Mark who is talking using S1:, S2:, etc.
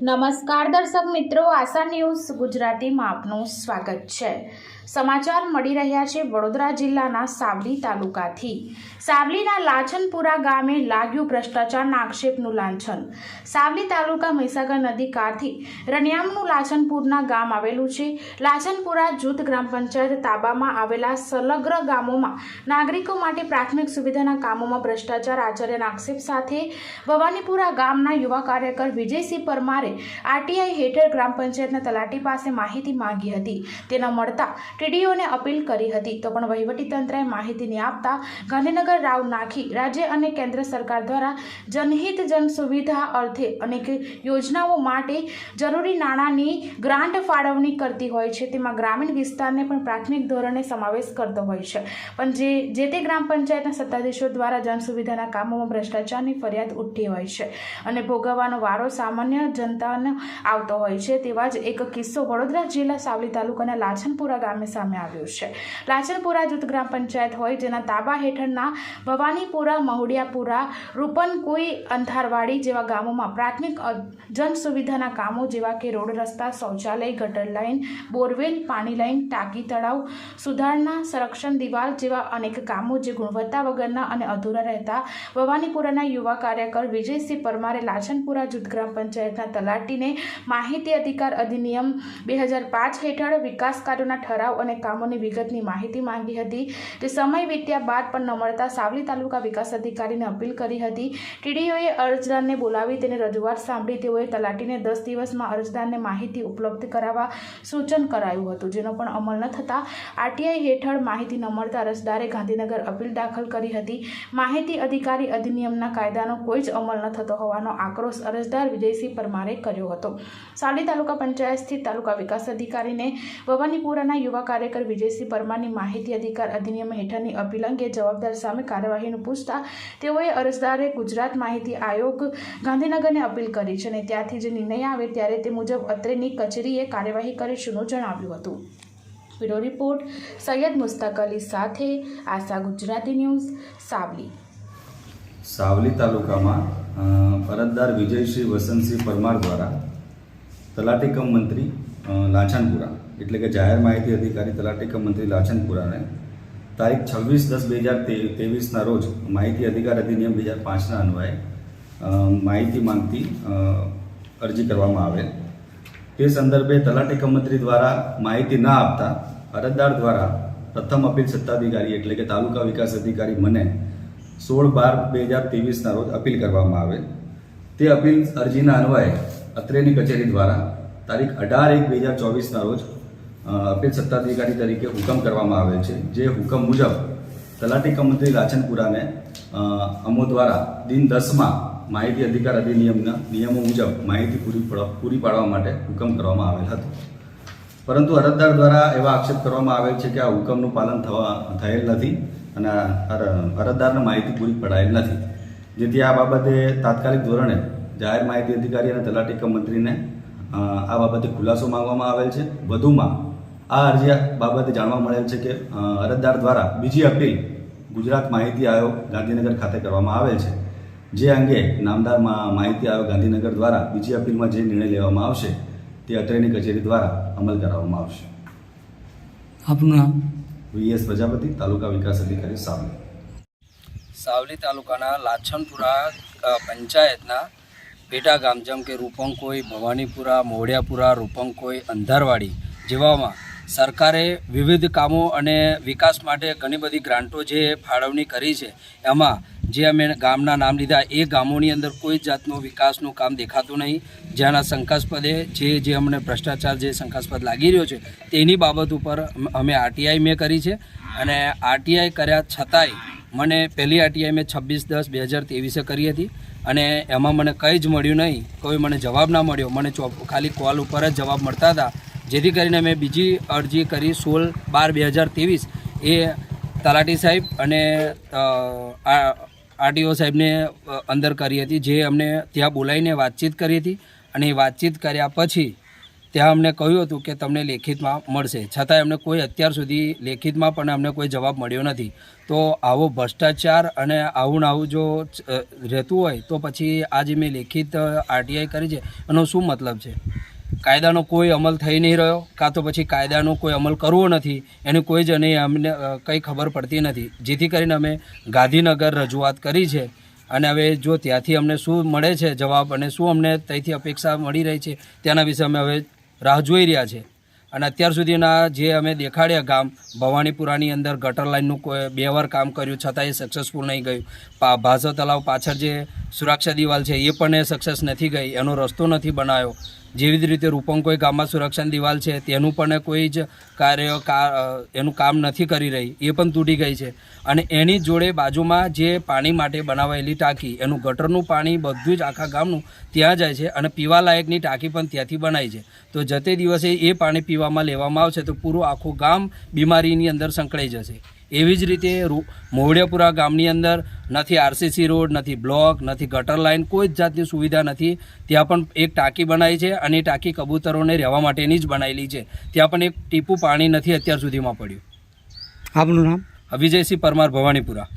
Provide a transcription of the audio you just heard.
S1: નમસ્કાર દર્શક મિત્રો, આશા ન્યૂઝ ગુજરાતીમાં આપનું સ્વાગત છે. સમાચાર મળી રહ્યા છે વડોદરા જિલ્લાના સાવલી તાલુકાથી. સાવલીના લાછનપુરા ગામે લાગ્યું ભ્રષ્ટાચારના આક્ષેપનું લાંછન. સાવલી તાલુકા મહીસાગર નદી કાંઠે રણિયામનું લાછનપુરના ગામ આવેલું છે. લાછનપુરા જૂથ ગ્રામ પંચાયત તાબામાં આવેલા સલગ્ર ગામોમાં નાગરિકો માટે પ્રાથમિક સુવિધાના કામોમાં ભ્રષ્ટાચાર આચર્યના આક્ષેપ સાથે ભવાનીપુરા ગામના યુવા કાર્યકર વિજયસિંહ પરમારે આરટીઆઈ હેઠળ ગ્રામ પંચાયતના તલાટી પાસે માહિતી માંગી હતી. તેના મળતા ટીડીઓને અપીલ કરી હતી. તો પણ વહીવટીતંત્રએ માહિતીને આપતા ગાંધીનગર રાવ નાખી રાજ્ય અને કેન્દ્ર સરકાર દ્વારા જનહિત જન સુવિધા અર્થે અનેક યોજનાઓ માટે જરૂરી નાણાંની ગ્રાન્ટ ફાળવણી કરતી હોય છે. તેમાં ગ્રામીણ વિસ્તારને પણ પ્રાથમિક ધોરણે સમાવેશ કરતો હોય છે. પણ જે જે તે ગ્રામ પંચાયતના સત્તાધીશો દ્વારા જન સુવિધાના કામોમાં ભ્રષ્ટાચારની ફરિયાદ ઉઠી હોય છે. અને ભોગવવાનો વારો સામાન્ય જનતાને આવતો હોય છે તેવા જ એક કિસ્સો વડોદરા જિલ્લા સાવલી તાલુકાના લાછનપુરા ગામે સામે આવ્યો છે. લાછનપુરા જૂથ ગ્રામ પંચાયત હોય જેના તાબા હેઠળના ભવાનીપુરા, મહુડિયાપુરા, રૂપનકુઈ, અંધારવાડી જેવા ગામોમાં પ્રાથમિક જન સુવિધાના કામો જેવા કે રોડ રસ્તા, શૌચાલય, ગટર લાઇન બોરવેલ, પાણી લાઇન ટાંકી તળાવ, સુધારણા, સંરક્ષણ દિવાલ જેવા અનેક કામો જે ગુણવત્તા વગરના અને અધૂરા રહેતા ભવાનીપુરાના યુવા કાર્યકર વિજયસિંહ પરમારે લાછનપુરા જૂથ ગ્રામ પંચાયતના તલાટીને માહિતી અધિકાર અધિનિયમ બે હજાર પાંચ હેઠળ વિકાસ કાર્યોના ઠરાવ અને કામોની વિગતની માહિતી માંગી હતી. તે સમય વીત્યા બાદ પણ ન મળતા સાવલી તાલુકા વિકાસ અધિકારીને અપીલ કરી હતી. ટીડીઓએ અરજદારને બોલાવી તેની રજૂઆત સાંભળી તેઓએ તલાટીને દસ દિવસમાં અરજદારને માહિતી ઉપલબ્ધ કરાવવા સૂચન કરાયું હતું, જેનો પણ અમલ ન થતાં આરટીઆઈ હેઠળ માહિતી ન મળતા અરજદારે ગાંધીનગર અપીલ દાખલ કરી હતી. માહિતી અધિકારી અધિનિયમના કાયદાનો કોઈ જ અમલ ન થતો હોવાનો આક્રોશ અરજદાર વિજયસિંહ પરમારે કર્યો હતો. સાલી તાલુકા પંચાયત સ્થિત તાલુકા વિકાસ અધિકારીને ભવાનીપુરાના યુવા કાર્યકર વિજયસિંહ પરમારની માહિતી અધિકાર અધિનિયમ હેઠળની અપીલ અંગે જવાબદાર સામે કાર્યવાહીનું પૂછતા તેઓએ અરજદારે ગુજરાત માહિતી આયોગ ગાંધીનગરને અપીલ કરી છે અને ત્યાંથી જે નિર્ણય આવે ત્યારે તે મુજબ અત્રેની કચેરીએ કાર્યવાહી કરીશુંનું જણાવ્યું હતું. બ્યુરો રિપોર્ટ, સૈયદ મુસ્તાક અલી સાથે આશા ગુજરાતી ન્યૂઝ, સાવલી.
S2: સાવલી તાલુકામાં અરજદાર વિજયશ્રી વસંતસિંહ પરમાર દ્વારા તલાટી કમ મંત્રી લાછનપુરા, એટલે કે જાહેર માહિતી અધિકારી તલાટી કમ મંત્રી લાછનપુરાને તારીખ છવ્વીસ દસ બે હજાર ત્રેવીસના રોજ માહિતી અધિકાર અધિનિયમ બે હજાર પાંચના અન્વયે માહિતી માંગતી અરજી કરવામાં આવેલ. તે સંદર્ભે તલાટી કમ મંત્રી દ્વારા માહિતી ના આપતા અરજદાર દ્વારા પ્રથમ અપીલ સત્તાધિકારી એટલે કે તાલુકા વિકાસ અધિકારી મને સોળ બાર બે હજાર ત્રેવીસના રોજ અપીલ કરવામાં આવે. તે અપીલ અરજીના અન્વયે અત્રેની કચેરી દ્વારા તારીખ અઢાર એક બે હજાર ચોવીસના રોજ અપીલ સત્તાધિકારી તરીકે હુકમ કરવામાં આવેલ છે. જે હુકમ મુજબ તલાટી કમ મંત્રી લાચનપુરાને અમો દ્વારા દિન દસમાં માહિતી અધિકાર અધિનિયમના નિયમો મુજબ માહિતી પૂરી પૂરી પાડવા માટે હુકમ કરવામાં આવેલ હતો. પરંતુ અરજદાર દ્વારા એવા આક્ષેપ કરવામાં આવેલ છે કે આ હુકમનું પાલન થવા, થયેલ નથી. અને અરજદારને માહિતી પૂરી પડાયેલ નથી. જેથી આ બાબતે તાત્કાલિક ધોરણે જાહેર માહિતી અધિકારી અને તલાટી મંત્રીને આ બાબતે ખુલાસો માંગવામાં આવેલ છે. વધુમાં આ અરજી બાબતે જાણવા મળેલ છે કે અરજદાર દ્વારા બીજી અપીલ ગુજરાત માહિતી આયોગ ગાંધીનગર ખાતે કરવામાં આવેલ છે. જે અંગે નામદાર માહિતી આયોગ ગાંધીનગર દ્વારા બીજી અપીલમાં જે નિર્ણય લેવામાં આવશે તે અત્રેની કચેરી દ્વારા અમલ કરાવવામાં આવશે.
S3: આપનું નામ?
S2: વીએસ પ્રજાપતિ, તાલુકા વિકાસ અધિકારી સાવલી
S3: સાવલી તાલુકાના લાછનપુરા પંચાયતના પેટા ગામ જેમ કે રૂપંકોઈ, ભવાનીપુરા મોડિયાપુરા રૂપંકોઈ, અંધારવાડી જેવામાં સરકારે વિવિધ કામો અને વિકાસ માટે ઘણી બધી ગ્રાન્ટો જે ફાળવણી કરી છે, એમાં જે અમે ગામના નામ લીધા, એ ગામોની અંદર કોઈ જાતનું વિકાસનું કામ દેખાતું નહીં. જેના શંકાસ્પદે જે જે અમને ભ્રષ્ટાચાર જે શંકાસ્પદ લાગી રહ્યો છે, તેની બાબત ઉપર અમે આરટીઆઈ મેં કરી છે. અને આરટીઆઈ કર્યા છતાંય મને પહેલી આરટીઆઈ મેં છવ્વીસ દસ બે હજાર ત્રેવીસે કરી હતી. અને એમાં મને કંઈ જ મળ્યું નહીં. કોઈ મને જવાબ ના મળ્યો. મને ખાલી કોલ ઉપર જ જવાબ મળતા હતા. જેથી કરીને મેં બીજી અરજી કરી સોળ બાર બે હજાર ત્રેવીસ. એ તલાટી સાહેબ અને આરટીઓ સાહેબને અંદર કરી હતી, જે અમને ત્યાં બોલાવીને વાતચીત કરી હતી અને વાતચીત કર્યા પછી ત્યાં અમને કહ્યું હતું કે તમને લેખિતમાં મળશે. છતાંય અમને કોઈ અત્યાર સુધી લેખિતમાં પણ અમને કોઈ જવાબ મળ્યો નથી. તો આવો ભ્રષ્ટાચાર અને આવું આવું જો રહેતું હોય તો પછી આ જે મેં લેખિત આરટીઆઈ કરી છે. એનો શું મતલબ છે? કાયદાનો કોઈ અમલ થઈ નહીં રહ્યો, કાં તો પછી કાયદાનો કોઈ અમલ કરવો નથી, એની કોઈ જ નહીં અમને કંઈ ખબર પડતી નથી. જેથી કરીને અમે ગાંધીનગર રજૂઆત કરી છે અને હવે જો ત્યાંથી અમને શું મળે છે જવાબ અને શું અમને ત્યાંથી અપેક્ષા મળી રહી છે, તેના વિશે અમે હવે રાહ જોઈ રહ્યા છે. અને અત્યાર સુધીના જે અમે દેખાડ્યા ગામ, ભવાનીપુરાની અંદર ગટર લાઇનનું કોઈ બે વાર કામ કર્યું, છતાં એ સક્સેસફુલ નહીં ગયું. ભાસો તલાવ પાછળ જે સુરક્ષા દિવાલ છે, એ પણ એ સક્સેસ નથી ગઈ, એનો રસ્તો નથી બનાવ્યો. જેવી જ રીતે રૂપંકોઈ ગામમાં સુરક્ષાની દિવાલ છે, તેનું પણ કોઈ જ કાર્ય એનું કામ નથી કરી રહી, એ પણ તૂટી ગઈ છે. અને એની જોડે બાજુમાં જે પાણી માટે બનાવાયેલી ટાંકી, એનું ગટરનું પાણી બધું જ આખા ગામનું ત્યાં જાય છે અને પીવા લાયકની ટાંકી પણ ત્યાંથી બનાવી છે. તો જતે દિવસે એ પાણી પીવામાં લેવામાં આવશે તો પૂરું આખું ગામ બીમારીની અંદર સંકળાઈ જશે. એવી જ રીતે મોવડિયાપુરા ગામની અંદર નથી આરસીસી રોડ નથી બ્લોક નથી ગટર લાઇન કોઈ જ જાતની સુવિધા નથી. ત્યાં પણ એક ટાંકી બનાવી છે અને એ ટાંકી કબૂતરોને રહેવા માટેની જ બનાવેલી છે. ત્યાં પણ એક ટીપું પાણી નથી અત્યાર સુધીમાં પડ્યું.
S4: આપનું નામ?
S3: વિજયસિંહ પરમાર ભવાનીપુરા.